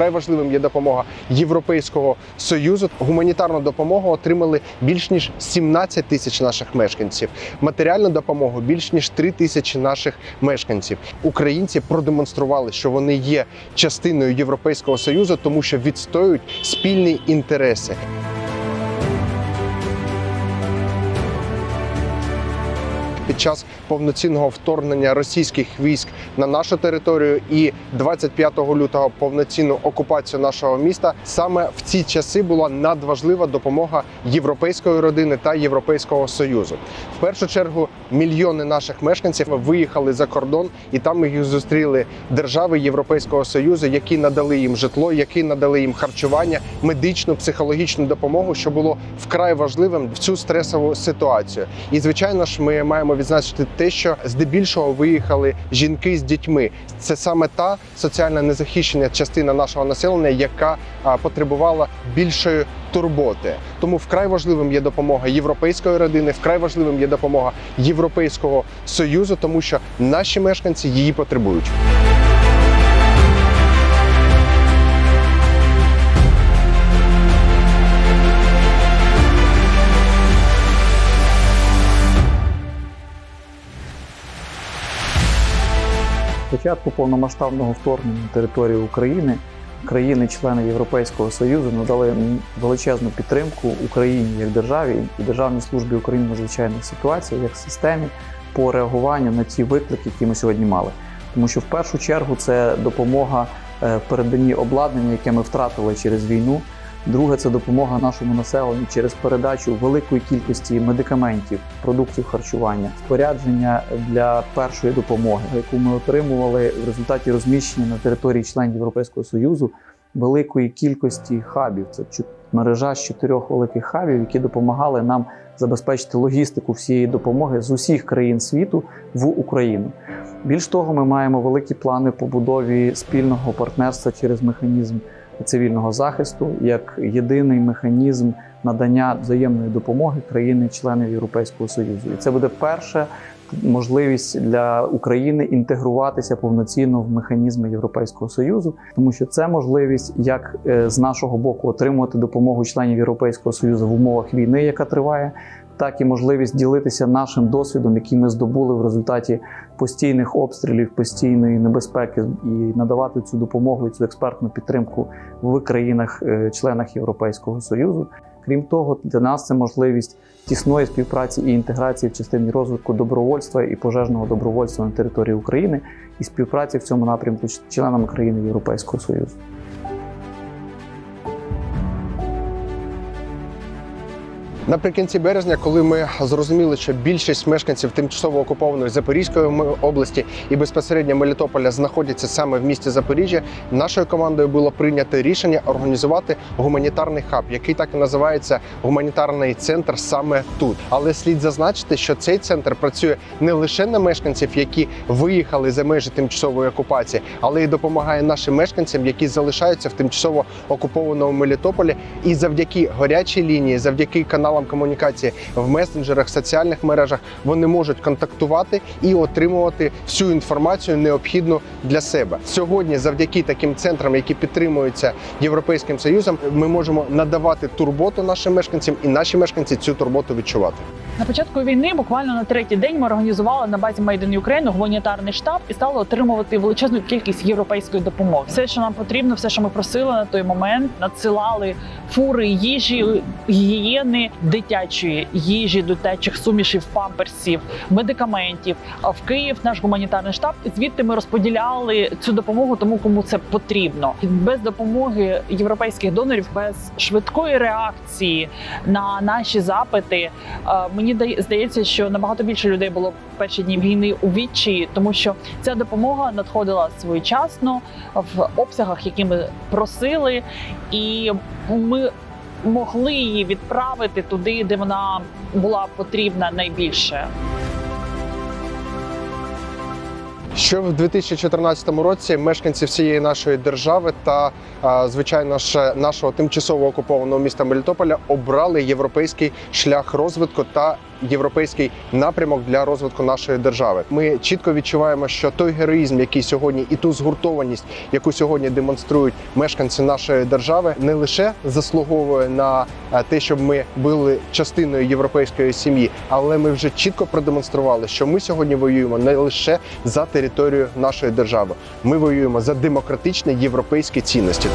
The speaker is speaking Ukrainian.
вкрай важливим є допомога Європейського союзу. Гуманітарну допомогу отримали більш ніж 17 тисяч наших мешканців. Матеріальну допомогу більш ніж 3 тисячі наших мешканців. Українці продемонстрували, що вони є частиною Європейського союзу, тому що відстоюють спільні інтереси. Час повноцінного вторгнення російських військ на нашу територію і 25 лютого повноцінну окупацію нашого міста саме в ці часи була надважлива допомога європейської родини та Європейського союзу. В першу чергу мільйони наших мешканців виїхали за кордон, і там їх зустріли держави Європейського союзу, які надали їм житло, які надали їм харчування, медичну, психологічну допомогу, що було вкрай важливим в цю стресову ситуацію. І звичайно ж, ми маємо відзначити те, що здебільшого виїхали жінки з дітьми. Це саме та соціально незахищена частина нашого населення, яка потребувала більшої турботи. Тому вкрай важливим є допомога європейської родини, вкрай важливим є допомога Європейського союзу, тому що наші мешканці її потребують. Початку повномасштабного вторгнення на територію України країни-члени Європейського Союзу надали величезну підтримку Україні як державі і Державній службі України надзвичайних ситуацій як системі по реагуванню на ті виклики, які ми сьогодні мали. Тому що в першу чергу це допомога е, в переданні обладнання, яке ми втратили через війну. Друге це допомога нашому населенню через передачу великої кількості медикаментів, продуктів харчування, спорядження для першої допомоги, яку ми отримували в результаті розміщення на території членів Європейського союзу великої кількості хабів. Це мережа з чотирьох великих хабів, які допомагали нам забезпечити логістику всієї допомоги з усіх країн світу в Україну. Більш того, ми маємо великі плани по будові спільного партнерства через механізм цивільного захисту як єдиний механізм надання взаємної допомоги країни-членів Європейського Союзу. І це буде перша можливість для України інтегруватися повноцінно в механізми Європейського Союзу, тому що це можливість як е, з нашого боку отримувати допомогу членів Європейського Союзу в умовах війни, яка триває. Так і можливість ділитися нашим досвідом, який ми здобули в результаті постійних обстрілів, постійної небезпеки, і надавати цю допомогу цю експертну підтримку в країнах-членах Європейського Союзу. Крім того, для нас це можливість тісної співпраці і інтеграції в частині розвитку добровольства і пожежного добровольства на території України і співпраці в цьому напрямку з членами країни Європейського Союзу. Наприкінці березня, коли ми зрозуміли, що більшість мешканців тимчасово окупованої Запорізької області і безпосередньо Мелітополя знаходяться саме в місті Запоріжжя, нашою командою було прийнято рішення організувати гуманітарний хаб, який так і називається гуманітарний центр саме тут. Але слід зазначити, що цей центр працює не лише на мешканців, які виїхали за межі тимчасової окупації, але й допомагає нашим мешканцям, які залишаються в тимчасово окупованому Мелітополі, і завдяки гарячій лінії, завдяки каналам комунікації в месенджерах, соціальних мережах, вони можуть контактувати і отримувати всю інформацію необхідну для себе. Сьогодні, завдяки таким центрам, які підтримуються Європейським Союзом, ми можемо надавати турботу нашим мешканцям, і наші мешканці цю турботу відчувати. На початку війни, буквально на третій день, ми організували на базі Made in Ukraine гуманітарний штаб і стали отримувати величезну кількість європейської допомоги. Все, що нам потрібно, все, що ми просили на той момент, надсилали фури їжі, гігієни, дитячої їжі, дитячих сумішів, памперсів, медикаментів. В Київ наш гуманітарний штаб. Звідти ми розподіляли цю допомогу тому, кому це потрібно. Без допомоги європейських донорів, без швидкої реакції на наші запити. е, Мені дає- здається, що набагато більше людей було в перші дні війни у відчаї, тому що ця допомога надходила своєчасно в обсягах, які ми просили, і ми могли її відправити туди, де вона була потрібна найбільше. Що в 2014 році мешканці всієї нашої держави та, звичайно ж, нашого тимчасово окупованого міста Мелітополя обрали європейський шлях розвитку та європейський напрямок для розвитку нашої держави. Ми чітко відчуваємо, що той героїзм, який сьогодні, і ту згуртованість, яку сьогодні демонструють мешканці нашої держави, не лише заслуговує на е, те, щоб ми були частиною європейської сім'ї, але ми вже чітко продемонстрували, що ми сьогодні воюємо не лише за територію нашої держави. Ми воюємо за демократичні європейські цінності.